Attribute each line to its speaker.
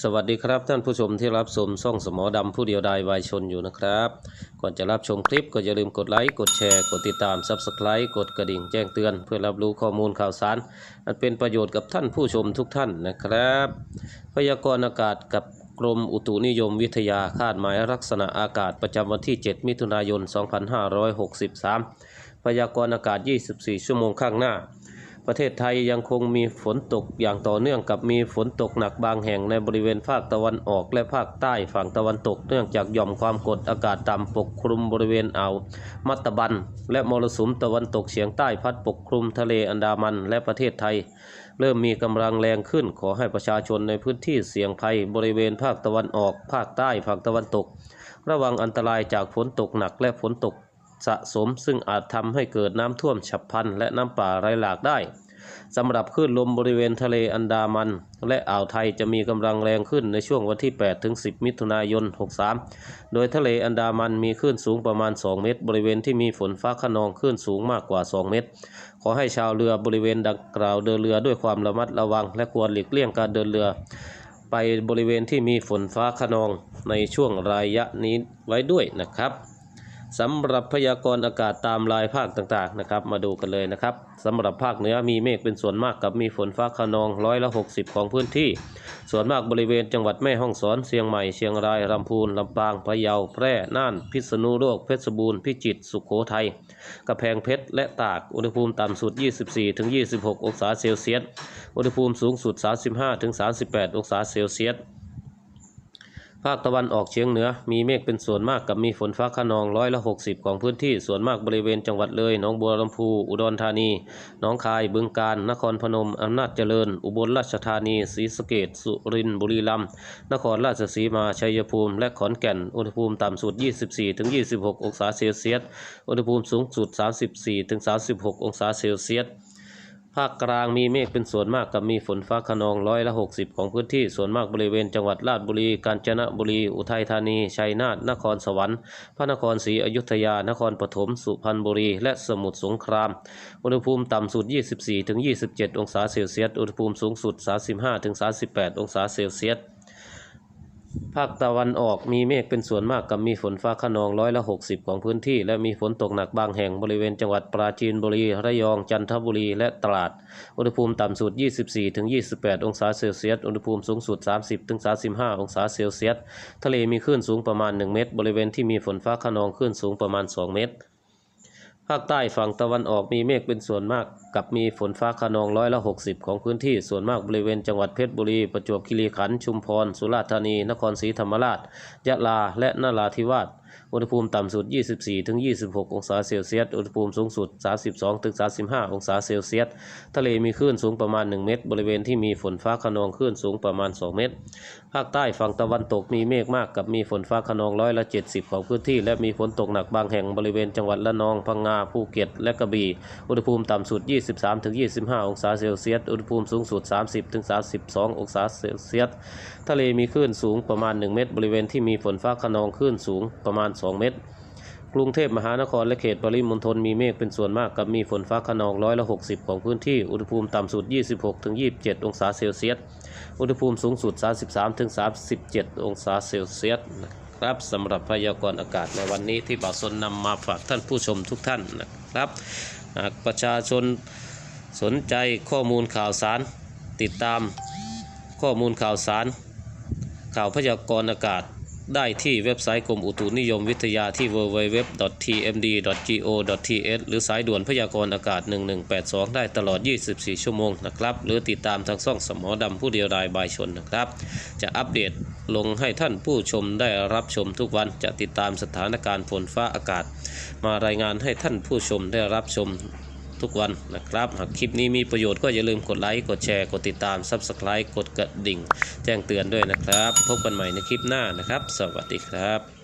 Speaker 1: สวัสดีครับท่านผู้ชมที่รับชมช่องสมอดำผู้เดียวดายวายชนอยู่นะครับ ก่อนจะรับชมคลิปก็อย่าลืมกดไลค์กดแชร์กดติดตาม Subscribe กดกระดิ่งแจ้งเตือน เพื่อรับรู้ข้อมูลข่าวสารอันเป็นประโยชน์กับท่านผู้ชมทุกท่านนะครับ พยากรณ์อากาศกับกรมอุตุนิยมวิทยาคาดหมายลักษณะอากาศประจำวันที่ 7 มิถุนายน 2563 พยากรณ์อากาศ 24 ชั่วโมงข้างหน้า ประเทศไทยยังคงมีฝนตกอย่างต่อเนื่องกับมีฝนตกหนักบางแห่งในบริเวณภาคตะวันออกและภาคใต้ฝั่งตะวันตก เนื่องจากหย่อมความกดอากาศต่ำปกคลุมบริเวณอ่าวมัตตบัน และมรสุมตะวันตกเฉียงใต้พัดปกคลุมทะเลอันดามันและประเทศไทย เริ่มมีกำลังแรงขึ้นขอให้ประชาชนในพื้นที่เสี่ยงภัย บริเวณภาคตะวันออก ภาคใต้ฝั่งตะวันตก ระวังอันตรายจากฝนตกหนักและฝนตก สะสมซึ่งอาจทำให้เกิดน้ำท่วมฉับพลันและน้ำป่าไหลหลากได้สำหรับคลื่นลมบริเวณทะเลอันดามัน และอ่าวไทยจะมีกำลังแรงขึ้นในช่วงวันที่ 8 ถึง 10 มิถุนายน 63 โดยทะเลอันดามันมีคลื่นสูงประมาณ 2 เมตร บริเวณที่มีฝนฟ้าขนองคลื่นสูงมากกว่า 2 เมตร ขอให้ชาวเรือบริเวณดังกล่าวเดินเรือด้วยความระมัดระวัง และควรหลีกเลี่ยงการเดินเรือ ไปบริเวณที่มีฝนฟ้าขนองในช่วงระยะนี้ไว้ด้วยนะครับ สำหรับพยากรณ์อากาศตามรายภาคต่างๆนะครับมาดูกันเลยนะครับสำหรับภาคเหนือมีเมฆเป็นส่วนมากกับมีฝนฟ้าขนองร้อยละ 60 ของพื้นที่ ส่วนมากบริเวณจังหวัดแม่ฮ่องสอนเชียงใหม่เชียงรายลำพูนลำปางพะเยาแพร่น่านพิษณุโลกเพชรบูรณ์พิจิตรสุโขทัยกระแพงเพชรและตากอุณหภูมิต่ำสุด 24-26 องศาเซลเซียสอุณหภูมิสูงสุด 35-38 องศาเซลเซียส ภาคตะวันออกเฉียงเหนือ มีเมฆเป็นส่วนมากกับมีฝนฟ้าขนองร้อยละ 60 ของพื้นที่ส่วนมากบริเวณจังหวัดเลยหนองบัวลำพูอุดรธานีหนองคายบึงกาฬนครพนมอำนาจเจริญ อุบลราชธานีศรีสะเกษสุรินทร์บุรีรัมย์นครราชสีมาชัยภูมิ และขอนแก่นอุณหภูมิต่ำสุด 24-26 องศาเซลเซียสอุณหภูมิสูงสุด 34-36 องศาเซลเซียส ภาคกลางมีเมฆเป็นส่วนมากกับมีฝนฟ้าขนองร้อยละ 60 ของพื้นที่ส่วนมากบริเวณจังหวัดราชบุรี กาญจนบุรี อุทัยธานี ชัยนาท นครสวรรค์ พระนครศรีอยุธยา นครปฐม สุพรรณบุรี และสมุทรสงคราม อุณหภูมิต่ำสุด 24-27 องศาเซลเซียส อุณหภูมิสูงสุด 35-38 องศาเซลเซียส ภาคตะวันออกมีเมฆเป็นส่วนมากกับมีฝนฟ้าขนองร้อยละ60 ของพื้นที่ และมีฝนตกหนักบางแห่งบริเวณจังหวัดปราจีนบุรี ระยอง จันทบุรี และตราด อุณหภูมิต่ำสุด 24-28 องศาเซลเซียส อุณหภูมิสูงสุด 30-35 องศาเซลเซียส ทะเลมีคลื่นสูงประมาณ 1 เมตร บริเวณที่มีฝนฟ้าขนองคลื่นสูงประมาณ 2 เมตร ภาคใต้ฝั่งตะวันออกมีเมฆเป็นส่วนมาก กับมีฝนฟ้าขนองร้อยละ 60 ของพื้นที่ส่วนมากบริเวณจังหวัดเพชรบุรี ประจวบคีรีขันธ์ชุมพร สุราษฎร์ธานี นครศรีธรรมราช ยะลา และนราธิวาส อุณหภูมิต่ำสุด 24-26 องศาเซลเซียส อุณหภูมิสูงสุด 32-35 องศาเซลเซียส ทะเลมีคลื่นสูงประมาณ 1 เมตร บริเวณที่มีฝนฟ้าขนองคลื่นสูงประมาณ 2 เมตร ภาคใต้ฝั่งตะวันตกมีเมฆมากกับมีฝนฟ้าขนองร้อยละ 70 ของพื้นที่ และมีฝนตกหนักบางแห่งบริเวณจังหวัดละนอง พังงา ภูเก็ต และกระบี่ อุณหภูมิต่ำสุด 23-25 องศาเซลเซียส อุณหภูมิสูงสุด 30-32 องศาเซลเซียส ทะเลมีคลื่นสูงประมาณ 1 เมตร บริเวณที่มีฝนฟ้าขนองคลื่นสูงประมาณาณ 2 เมตร กรุงเทพมหานครและเขตปริมณฑลมีเมฆเป็นส่วนมากกับมีฝนฟ้าขนองร้อยละ 60 ของพื้นที่ อุณหภูมิต่ำสุด 26-27 องศาเซลเซียส อุณหภูมิสูงสุด 33-37 องศาเซลเซียสนะครับสำหรับพยากรณ์อากาศในวันนี้ที่บ่าวสนนำมาฝากท่านผู้ชมทุกท่านนะครับ หากประชาชนสนใจข้อมูลข่าวสาร ติดตามข้อมูลข่าวสาร ข่าวพยากรณ์อากาศ ได้ที่เว็บไซต์กรมอุตุนิยมวิทยาที่ www.tmd.go.th หรือสายด่วนพยากรณ์อากาศ 1182 ได้ตลอด 24 ชั่วโมงนะครับ หรือติดตามทางช่องสมอดำผู้เดียวดายบายชนนะครับ จะอัปเดตลงให้ท่านผู้ชมได้รับชมทุกวันจะติดตามสถานการณ์ฝนฟ้าอากาศ มารายงานให้ท่านผู้ชมได้รับชม ทุกวันนะครับ หากคลิปนี้มีประโยชน์ก็อย่าลืมกดไลค์ กดแชร์ กดติดตาม Subscribe กดกระดิ่ง แจ้งเตือนด้วยนะครับ พบกันใหม่ในคลิปหน้านะครับ สวัสดีครับ